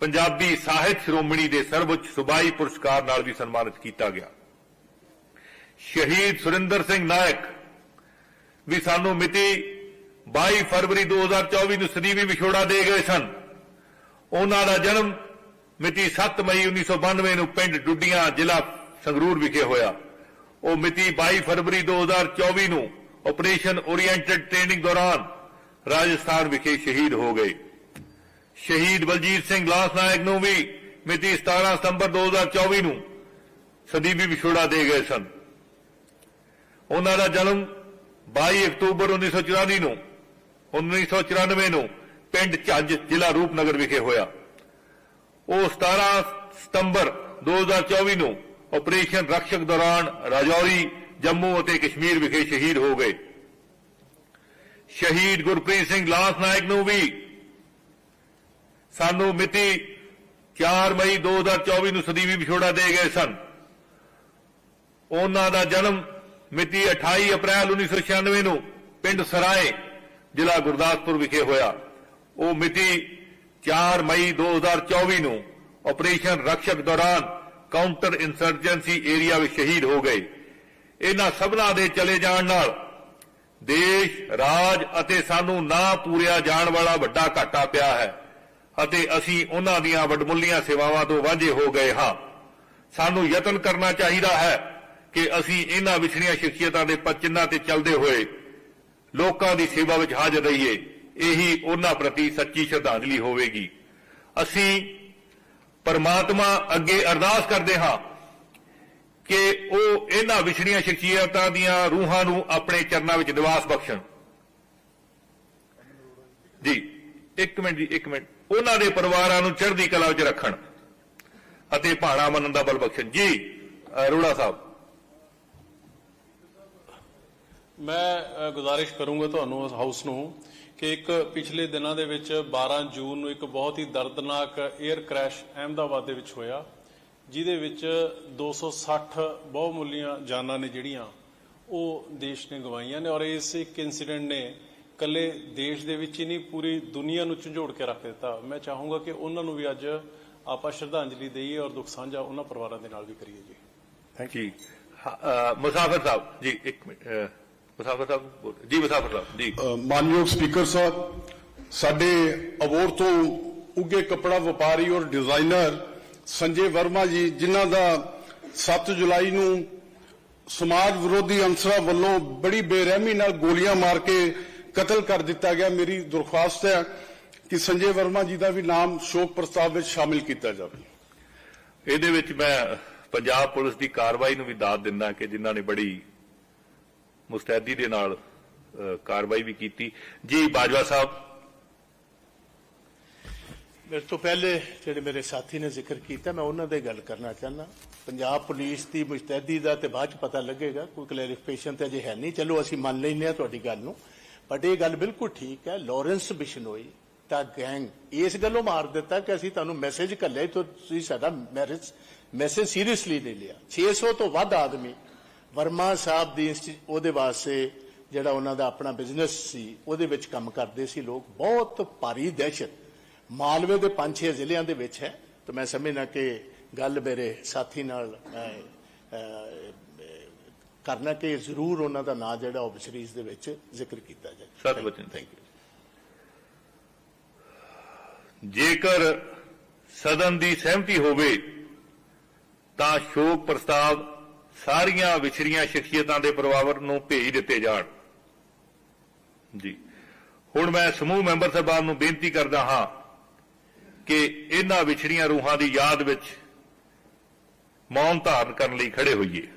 ਪੰਜਾਬੀ ਸਾਹਿਤ ਸ਼੍ਰੋਮਣੀ ਦੇ ਸਰਵਉੱਚ ਸੁਬਾਈ ਪੁਰਸਕਾਰ ਨਾਲ ਵੀ ਸਨਮਾਨਿਤ ਕੀਤਾ ਗਿਆ। ਸ਼ਹੀਦ ਸੁਰਿੰਦਰ ਸਿੰਘ ਨਾਇਕ ਵੀ ਸਾਨੂੰ ਮਿਤੀ 22 ਫਰਵਰੀ 2024 ਨੂੰ ਸਦੀਵੀ ਵਿਛੋੜਾ ਦੇ ਗਏ ਸਨ। ਉਹਨਾਂ ਦਾ ਜਨਮ ਮਿਤੀ 7 ਮਈ 1992 ਨੂੰ ਪਿੰਡ ਡੁੱਡੀਆਂ ਜ਼ਿਲ੍ਹਾ ਸੰਗਰੂਰ ਵਿਖੇ ਹੋਇਆ। ਉਹ ਮਿਤੀ 22 ਫਰਵਰੀ 2024 ਨੂੰ ਆਪਰੇਸ਼ਨ ਓਰੀਐਂਟਡ ਟ੍ਰੇਨਿੰਗ ਦੌਰਾਨ ਰਾਜਸਥਾਨ ਵਿਖੇ ਸ਼ਹੀਦ ਹੋ ਗਏ। ਸ਼ਹੀਦ ਬਲਜੀਤ ਸਿੰਘ ਲਾਸ ਨਾਇਕ ਨੂੰ ਵੀ ਮਿਤੀ 17 ਸਤੰਬਰ 2024 ਨੂੰ ਸਦੀਵੀ ਵਿਛੋੜਾ ਦੇ ਗਏ ਸਨ। ਉਹਨਾਂ ਦਾ ਜਨਮ 22 ਅਕਤੂਬਰ 1994 ਨੂੰ 1994 ਨੂੰ ਪਿੰਡ ਝੱਜ ਜ਼ਿਲ੍ਹਾ ਰੂਪਨਗਰ ਵਿਖੇ ਹੋਇਆ। ਉਹ 17 ਸਤੰਬਰ 2024 ਨੂੰ ਆਪਰੇਸ਼ਨ ਰਕਸ਼ਕ ਦੌਰਾਨ ਰਾਜੌਰੀ, ਜੰਮੂ ਅਤੇ ਕਸ਼ਮੀਰ ਵਿਖੇ ਸ਼ਹੀਦ ਹੋ ਗਏ। ਸ਼ਹੀਦ ਗੁਰਪ੍ਰੀਤ ਸਿੰਘ ਲਾਸ ਨਾਇਕ ਨੂੰ ਵੀ ਸਾਨੂੰ ਮਿਤੀ 4 ਮਈ 2024 ਨੂੰ ਸਦੀਵੀ ਵਿਛੋੜਾ ਦੇ ਗਏ ਸਨ। ਉਹਨਾਂ ਦਾ ਜਨਮ ਮਿਤੀ 28 ਅਪ੍ਰੈਲ 1996 ਨੂੰ ਪਿੰਡ ਸਰਾਏ, ਜ਼ਿਲ੍ਹਾ ਗੁਰਦਾਸਪੁਰ ਵਿਖੇ ਹੋਇਆ। ਉਹ ਮਿਤੀ 4 ਮਈ 2024 ਨੂੰ ਆਪਰੇਸ਼ਨ ਰਕਸ਼ਕ ਦੌਰਾਨ ਕਾਊਂਟਰ ਇਨਸਰਜੈਂਸੀ ਏਰੀਆ ਵਿੱਚ ਸ਼ਹੀਦ ਹੋ ਗਏ। ਇਹਨਾਂ ਸਭਨਾਂ ਦੇ ਚਲੇ ਜਾਣ ਨਾਲ ਦੇਸ਼, ਰਾਜ ਅਤੇ ਸਾਨੂੰ ਨਾ ਪੂਰਿਆ ਜਾਣ ਵਾਲਾ ਵੱਡਾ ਘਾਟਾ ਪਿਆ ਹੈ। ਅਤੇ ਅਸੀਂ ਉਹਨਾਂ ਦੀਆਂ ਵਡਮੁੱਲੀਆਂ ਸੇਵਾਵਾਂ ਤੋਂ ਵਾਂਝੇ ਹੋ ਗਏ ਹਾਂ। ਸਾਨੂੰ ਯਤਨ ਕਰਨਾ ਚਾਹੀਦਾ ਹੈ ਕਿ ਅਸੀਂ ਇਹਨਾਂ ਵਿਛੜੀਆਂ ਸ਼ਖਸੀਅਤਾਂ ਦੇ ਪਚਿੰਨਾਂ ਤੇ ਚੱਲਦੇ ਹੋਏ ਲੋਕਾਂ ਦੀ ਸੇਵਾ ਵਿੱਚ ਹਾਜ਼ਰ ਰਹੀਏ। ਇਹੀ ਉਹਨਾਂ ਪ੍ਰਤੀ ਸੱਚੀ ਸ਼ਰਧਾਂਜਲੀ ਹੋਵੇਗੀ। ਅਸੀਂ ਪਰਮਾਤਮਾ ਅੱਗੇ ਅਰਦਾਸ ਕਰਦੇ ਹਾਂ ਕਿ ਉਹ ਇਹਨਾਂ ਵਿਛੜੀਆਂ ਸ਼ਖਸੀਅਤਾਂ ਦੀਆਂ ਰੂਹਾਂ ਨੂੰ ਆਪਣੇ ਚਰਨਾਂ ਵਿੱਚ ਨਿਵਾਸ ਬਖਸ਼ਣ। ਜੀ, ਇੱਕ ਮਿੰਟ ਜੀ, ਇੱਕ ਮਿੰਟ। ਉਹਨਾਂ ਦੇ ਪਰਿਵਾਰਾਂ ਨੂੰ ਚੜ੍ਹਦੀ ਕਲਾ ਵਿੱਚ ਰੱਖਣ। ਅਤੇ ਭਾਣਾ ਮੰਨਣ ਦਾ ਬਲ ਬਖਸ਼ਣ। ਜੀ ਅਰੋੜਾ ਸਾਹਿਬ। ਮੈਂ ਗੁਜ਼ਾਰਿਸ਼ ਕਰੂੰਗਾ ਤੁਹਾਨੂੰ ਹਾਊਸ ਨੂੰ ਕਿ ਇੱਕ ਪਿਛਲੇ ਦਿਨਾਂ ਦੇ ਵਿੱਚ 12 ਜੂਨ ਨੂੰ ਇੱਕ ਬਹੁਤ ਹੀ ਦਰਦਨਾਕ 에ਅਰ ਕ੍ਰੈਸ਼ ਅਹਿਮਦਾਬਾਦ ਦੇ ਵਿੱਚ ਹੋਇਆ, ਜਿਹਦੇ ਵਿੱਚ 260 ਬਹੁਮੁੱਲੀਆਂ ਜਾਨਾਂ ਨੇ ਜਿਹੜੀਆਂ ਉਹ ਦੇਸ਼ ਨੇ ਗਵਾਈਆਂ ਨੇ ਔਰ ਇਸ ਇੱਕ ਇਨਸੀਡੈਂਟ ਨੇ ਕੱਲੇ ਦੇਸ਼ ਦੇ ਵਿੱਚ ਹੀ ਨਹੀਂ ਪੂਰੀ ਦੁਨੀਆ ਨੂੰ ਝੰਜੋੜ ਕੇ ਰੱਖ ਦਿੱਤਾ। ਮੈਂ ਚਾਹੂੰਗਾ ਕਿ ਉਹਨਾਂ ਨੂੰ ਵੀ ਅੱਜ ਆਪਾਂ ਸ਼ਰਧਾਂਜਲੀ ਦੇਈਏ ਔਰ ਦੁੱਖ ਸਾਂਝਾ ਉਹਨਾਂ ਪਰਿਵਾਰਾਂ ਦੇ ਨਾਲ ਵੀ ਕਰੀਏ ਜੀ। ਥੈਂਕ ਯੂ ਮੁਸਾਫਰ ਸਾਹਿਬ ਜੀ ਇੱਕ ਮਿੰਟ ਮੁਸਾਫਰ ਸਾਹਿਬ ਜੀ ਮੁਸਾਫਰ ਸਾਹਿਬ ਜੀ। ਮਾਨਯੋਗ ਸਪੀਕਰ ਸਾਹਿਬ ਸਾਡੇ ਅਬੋਰ ਤੋਂ ਉੱਗੇ ਕੱਪੜਾ ਵਪਾਰੀ ਔਰ ਡਿਜ਼ਾਈਨਰ ਸੰਜੇ ਵਰਮਾ ਜੀ ਜਿਨ੍ਹਾਂ ਦਾ 7 ਜੁਲਾਈ ਨੂੰ ਸਮਾਜ ਵਿਰੋਧੀ ਅੰਸਰਾਂ ਵੱਲੋਂ ਬੜੀ ਬੇਰਹਿਮੀ ਨਾਲ ਗੋਲੀਆਂ ਮਾਰ ਕੇ ਕਤਲ ਕਰ ਦਿੱਤਾ ਗਿਆ। ਮੇਰੀ ਦਰਖਾਸਤ ਹੈ ਕਿ ਸੰਜੇ ਵਰਮਾ ਜੀ ਦਾ ਵੀ ਨਾਮ ਸ਼ੋਕ ਪ੍ਰਸਤਾਵ ਵਿੱਚ ਸ਼ਾਮਿਲ ਕੀਤਾ ਜਾਵੇ। ਇਹਦੇ ਵਿੱਚ ਮੈਂ ਪੰਜਾਬ ਪੁਲਿਸ ਦੀ ਕਾਰਵਾਈ ਨੂੰ ਵੀ ਦਾਦ ਦਿੰਦਾ ਕਿ ਜਿਨ੍ਹਾਂ ਨੇ ਬੜੀ ਮੁਸਤੈਦੀ ਦੇ ਨਾਲ ਕਾਰਵਾਈ ਵੀ ਕੀਤੀ। ਜੀ ਬਾਜਵਾ ਸਾਹਿਬ। ਮੇਰੇ ਤੋਂ ਪਹਿਲੇ ਜਿਹੜੇ ਮੇਰੇ ਸਾਥੀ ਨੇ ਜ਼ਿਕਰ ਕੀਤਾ ਮੈਂ ਉਹਨਾਂ ਦੇ ਗੱਲ ਕਰਨਾ ਚਾਹੁੰਦਾ। ਪੰਜਾਬ ਪੁਲਿਸ ਦੀ ਮੁਸਤੈਦੀ ਦਾ ਤੇ ਬਾਅਦ ਚ ਪਤਾ ਲੱਗੇਗਾ। ਕੋਈ ਕਲੈਰੀਫਿਕੇਸ਼ਨ ਤੇ ਅਜੇ ਹੈ ਨਹੀਂ। ਚਲੋ ਅਸੀਂ ਮੰਨ ਲੈਂਦੇ ਹਾਂ ਤੁਹਾਡੀ ਗੱਲ ਨੂੰ। ਬਟ ਇਹ ਗੱਲ ਬਿਲਕੁਲ ਠੀਕ ਹੈ, ਲਾਰੈਂਸ ਬਿਸ਼ਨੋਈ, ਤਾਂ ਗੈਂਗ ਇਸ ਗੱਲੋਂ ਮਾਰ ਦਿੱਤਾ ਕਿ ਅਸੀਂ ਤੁਹਾਨੂੰ ਮੈਸੇਜ ਘੱਲਿਆ ਤੁਸੀਂ ਸਾਡਾ ਮੈਰਿਜ, ਮੈਸੇਜ ਸੀਰੀਅਸਲੀ ਨਹੀਂ ਲਿਆ। 600 ਤੋਂ ਵੱਧ ਆਦਮੀ ਵਰਮਾ ਸਾਹਿਬ ਦੀ ਉਹਦੇ ਵਾਸਤੇ ਜਿਹੜਾ ਉਹਨਾਂ ਦਾ ਆਪਣਾ ਬਿਜ਼ਨਸ ਸੀ, ਉਹਦੇ ਵਿੱਚ ਕੰਮ ਕਰਦੇ ਸੀ ਲੋਕ। ਬਹੁਤ ਭਾਰੀ ਦਹਿਸ਼ਤ। ਮਾਲਵੇ ਦੇ ਪੰਜ ਛੇ ਜ਼ਿਲ੍ਹਿਆਂ ਦੇ ਵਿੱਚ ਹੈ। ਤਾਂ ਮੈਂ ਸਮਝਣਾ ਕਿ ਗੱਲ ਮੇਰੇ ਸਾਥੀ ਨਾਲ ਕਰਨਾ ਕਿ ਜ਼ਰੂਰ ਉਹਨਾਂ ਦਾ ਨਾਂ ਜਿਹੜਾ ਉਹ ਸੀਰੀਜ਼ ਦੇ ਵਿੱਚ ਜ਼ਿਕਰ ਕੀਤਾ ਜਾਏ। ਸਤ ਬਚਨ ਥੈਂਕ ਯੂ ਜੇਕਰ ਸਦਨ ਦੀ ਸਹਿਮਤੀ ਹੋਵੇ ਤਾਂ ਸ਼ੋਕ ਪ੍ਰਸਤਾਵ ਸਾਰੀਆਂ ਵਿਛੜੀਆਂ ਸ਼ਖਸੀਅਤਾਂ ਦੇ ਪਰਿਵਾਰ ਨੂੰ ਭੇਜ ਦਿੱਤੇ ਜਾਣ। ਜੀ। ਹੁਣ ਮੈਂ ਸਮੂਹ ਮੈਂਬਰ ਸਾਹਿਬਾਨ ਨੂੰ ਬੇਨਤੀ ਕਰਦਾ ਹਾਂ ਕਿ ਇਹਨਾਂ ਵਿਛੜੀਆਂ ਰੂਹਾਂ ਦੀ ਯਾਦ ਵਿੱਚ ਮੌਨ ਧਾਰਨ ਕਰਨ ਲਈ ਖੜੇ ਹੋਈਏ।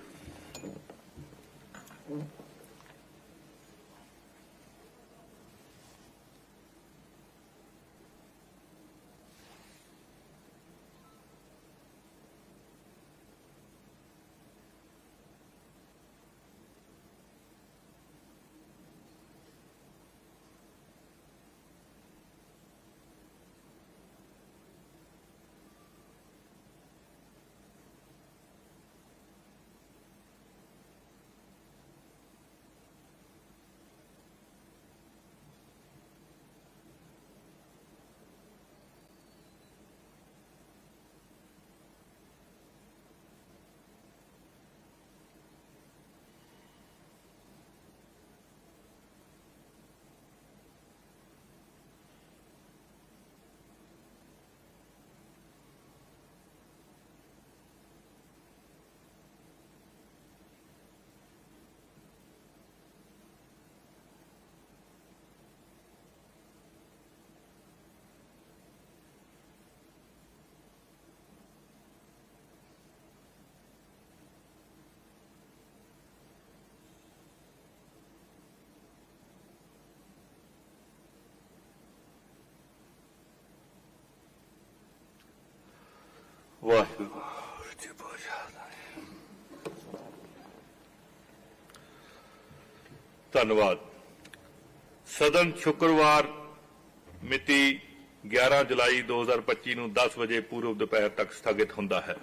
ਵਾਹਿਗੁਰੂ ਜੀ ਬੋਝਾ ਧੰਨਵਾਦ ਸਦਨ ਸ਼ੁੱਕਰਵਾਰ ਮਿਤੀ 11 ਜੁਲਾਈ 2025 ਨੂੰ 10 ਵਜੇ ਪੂਰਬ ਦੁਪਹਿਰ ਤੱਕ ਸਥਗਿਤ ਹੁੰਦਾ ਹੈ।